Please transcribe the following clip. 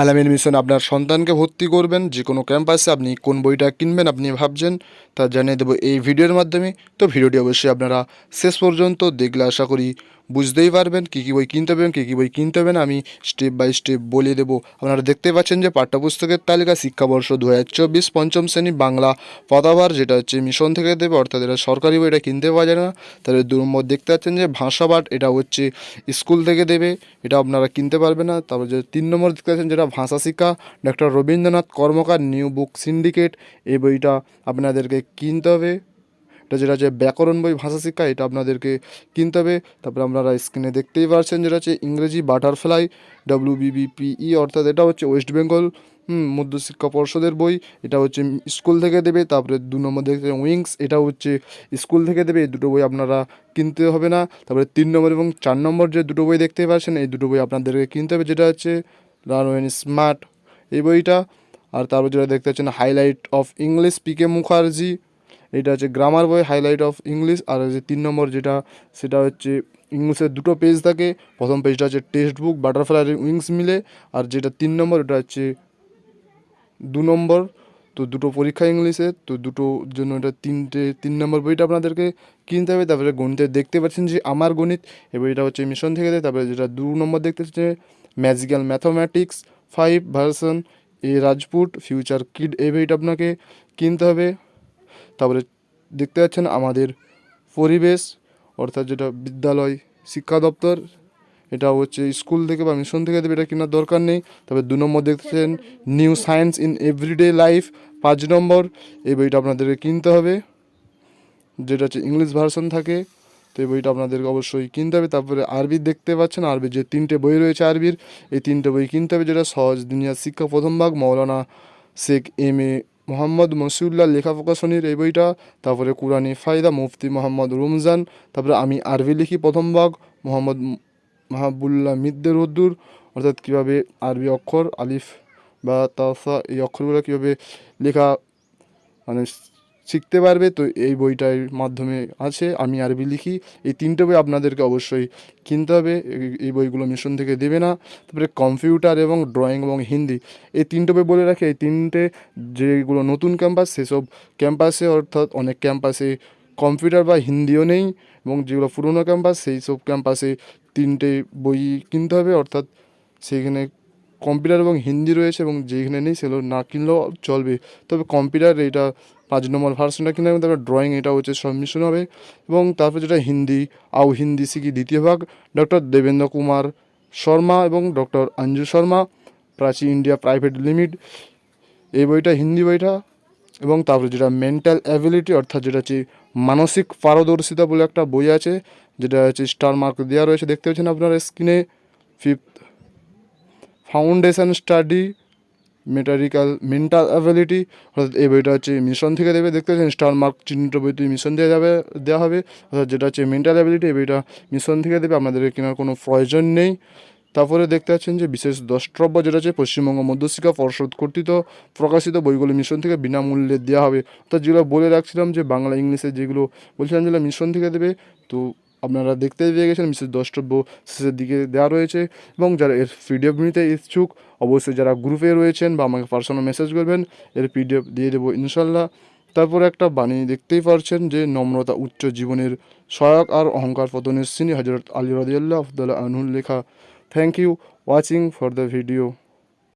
আলামিন মিশন আপনার সন্তানকে ভর্তি করবেন, যে কোনো ক্যাম্পাসে আপনি কোন বইটা কিনবেন আপনি ভাবছেন, তা জানিয়ে দেবো এই ভিডিওর মাধ্যমে। তো ভিডিওটি অবশ্যই আপনারা শেষ পর্যন্ত দেখলে আশা করি বুঝতেই পারবেন কী কী বই কিনতে হবে, কী কী বই কিনতে হবে না। আমি স্টেপ বাই স্টেপ বলে দেবো। আপনারা দেখতে পাচ্ছেন যে পাঠ্যপুস্তকের তালিকা শিক্ষাবর্ষ দু হাজার চব্বিশ পঞ্চম শ্রেণি বাংলা পদাভার, যেটা হচ্ছে মিশন থেকে দেবে, অর্থাৎ এটা সরকারি বই, এটা কিনতে পাওয়া যায় না। তাহলে দু নম্বর দেখতে পাচ্ছেন যে ভাষাপাঠ, এটা হচ্ছে স্কুল থেকে দেবে, এটা আপনারা কিনতে পারবেন না। তারপর যে তিন নম্বর দেখতে পাচ্ছেন যেটা ভাষা শিক্ষা doctor Rabindranath Karmakar new book syndicate এই বইটা আপনাদেরকে কিনতে হবে। এটা যেটা হচ্ছে ব্যাকরণ বই, ভাষা শিক্ষা, এটা আপনাদেরকে কিনতে হবে। তারপরে আপনারা স্ক্রিনে দেখতেই পারছেন যেটা হচ্ছে ইংরেজি বাটারফ্লাই ডাব্লিউ বিবিপিই অর্থাৎ এটা হচ্ছে ওয়েস্ট বেঙ্গল মধ্যশিক্ষা পর্ষদের বই। এটা হচ্ছে স্কুল থেকে দেবে, তারপরে দু নম্বর দেখতে উইংস এটা হচ্ছে স্কুল থেকে দেবে, এই দুটো বই আপনারা কিনতে হবে না। তারপরে তিন নম্বর এবং চার নম্বর যে দুটো বই দেখতে পাচ্ছেন, এই দুটো বই আপনাদেরকে কিনতে হবে, যেটা হচ্ছে রানওয়েন স্মার্ট এই বইটা। আর তারপর যেটা দেখতে পাচ্ছেন highlight of English P K Mukherjee এটা হচ্ছে গ্রামার বই হাইলাইট অফ ইংলিশ আর যে তিন নম্বর যেটা, সেটা হচ্ছে ইংলিশের দুটো পেজ থাকে। প্রথম পেজটা হচ্ছে টেক্সট বুক বাটারফ্লাই উইংস মিলে, আর যেটা তিন নম্বর, ওটা হচ্ছে দু নম্বর। তো দুটো পরীক্ষা ইংলিশে, তো দুটোর জন্য এটা তিনটে, তিন নম্বর বইটা আপনাদেরকে কিনতে হবে। তারপরে গণিতে দেখতে পাচ্ছেন যে আমার গণিত এই বইটা হচ্ছে মিশন থেকে দেয়। তারপরে যেটা দু নম্বর দেখতে হচ্ছে magical mathematics five version A Rajput future kid এই বইটা আপনাকে কিনতে হবে। তারপরে দেখতে পাচ্ছেন আমাদের পরিবেশ, অর্থাৎ যেটা বিদ্যালয়, শিক্ষা দপ্তর, এটা হচ্ছে স্কুল থেকে বা মিশন থেকে দেবে, এটা কেনার দরকার নেই। তবে দু নম্বর দেখতেছেন new science in everyday life পাঁচ নম্বর। এই বইটা আপনাদেরকে কিনতে হবে, যেটা হচ্ছে ইংলিশ ভার্সন থাকে। তো এই বইটা আপনাদেরকে অবশ্যই কিনতে হবে। তারপরে আরবি দেখতে পাচ্ছেন, আরবির যে তিনটে বই রয়েছে আরবির, এই তিনটে বই কিনতে হবে, যেটা সহজ দুনিয়ার শিক্ষা প্রথম ভাগ, মৌলানা শেখ এম এ মোহাম্মদ মসিউল্লাহ লেখা প্রকাশনীর এই বইটা, তারপরে কুরআনি ফায়দা, মুফতি মোহাম্মদ রমজান, তারপরে আমি আরবি লিখি প্রথম ভাগ, মোহাম্মদ মাহাবুল্লাহ মিদ্দের উদ্দুর, অর্থাৎ কীভাবে আরবি অক্ষর, আলিফ বা তাসা এই অক্ষরগুলো কীভাবে লেখা মানে শিখতে পারবে, তো এই বইটার মাধ্যমে আছে, আমি আরবি লিখি। এই তিনটে বই আপনাদেরকে অবশ্যই কিনতে হবে এই- বইগুলো মিশন থেকে দেবে না। তারপরে কম্পিউটার এবং ড্রয়িং এবং হিন্দি, এই তিনটে বই বলে রাখি। এই তিনটে যেগুলো নতুন ক্যাম্পাস, সেসব ক্যাম্পাসে, অর্থাৎ অনেক ক্যাম্পাসে কম্পিউটার বা হিন্দিও নেই এবং যেগুলো পুরনো ক্যাম্পাস সেই সব ক্যাম্পাসে তিনটে বই কিনতে হবে, অর্থাৎ সেইখানে কম্পিউটার এবং হিন্দি রয়েছে এবং যেখানে নেই সেগুলো না কিনলেও চলবে। তবে কম্পিউটার এটা পাঁচ নম্বর ভার্সনটা কিনতে হবে তারপরে ড্রয়িং এটা হচ্ছে সাবমিশন হবে এবং তারপর যেটা হিন্দি আউ হিন্দি শিখি দ্বিতীয় ভাগ ডক্টর দেবেন্দ্র কুমার শর্মা এবং doctor Anju Sharma Prachi India private limit এই বইটা, হিন্দি বইটা এবং তারপরে যেটা মেন্টাল অ্যাবিলিটি অর্থাৎ যেটা হচ্ছে মানসিক পারদর্শিতা বলে একটা বই আছে, যেটা হচ্ছে স্টার মার্ক দেওয়া রয়েছে, দেখতে পাচ্ছেন আপনার স্ক্রিনে fifth foundation study metrical mental ability অর্থাৎ এই বইটা হচ্ছে মিশন থেকে দেবে, দেখতে পাচ্ছেন স্টার মার্ক চিহ্নিত বইটি মিশন দিয়ে যাবে দেওয়া হবে। অর্থাৎ যেটা হচ্ছে মেন্টাল অ্যাবিলিটি এই বইটা মিশন থেকে দেবে আপনাদের কেনার কোনো প্রয়োজন নেই। তারপরে দেখতে পাচ্ছেন যে বিশেষ দ্রষ্টব্য যেটা হচ্ছে পশ্চিমবঙ্গ মধ্যশিক্ষা পর্ষদ কর্তৃক প্রকাশিত বইগুলো মিশন থেকে বিনামূল্যে দেওয়া হবে। অর্থাৎ যেগুলো বলে রাখছিলাম যে বাংলা, ইংলিশে যেগুলো বলছিলাম যেগুলো মিশন থেকে দেবে, তো আপনারা দেখতে পেয়ে গেছেন বিশেষ দ্রষ্টব্য শেষের দিকে দেওয়া রয়েছে এবং যারা এর পিডিএফ নিতে ইচ্ছুক, অবশ্যই যারা গ্রুপে রয়েছেন বা আমাকে পার্সোনাল মেসেজ করবেন, এর পিডিএফ দিয়ে দেবো ইনশাল্লাহ। তারপরে একটা বাণী দেখতেই পারছেন যে নম্রতা উচ্চ জীবনের সহায়ক আর অহংকার পতনের শ্রেণি হজরত আলী রদিয়াল্লাহ আফদুল্লাহ আনহুল লেখা। Thank you watching for the video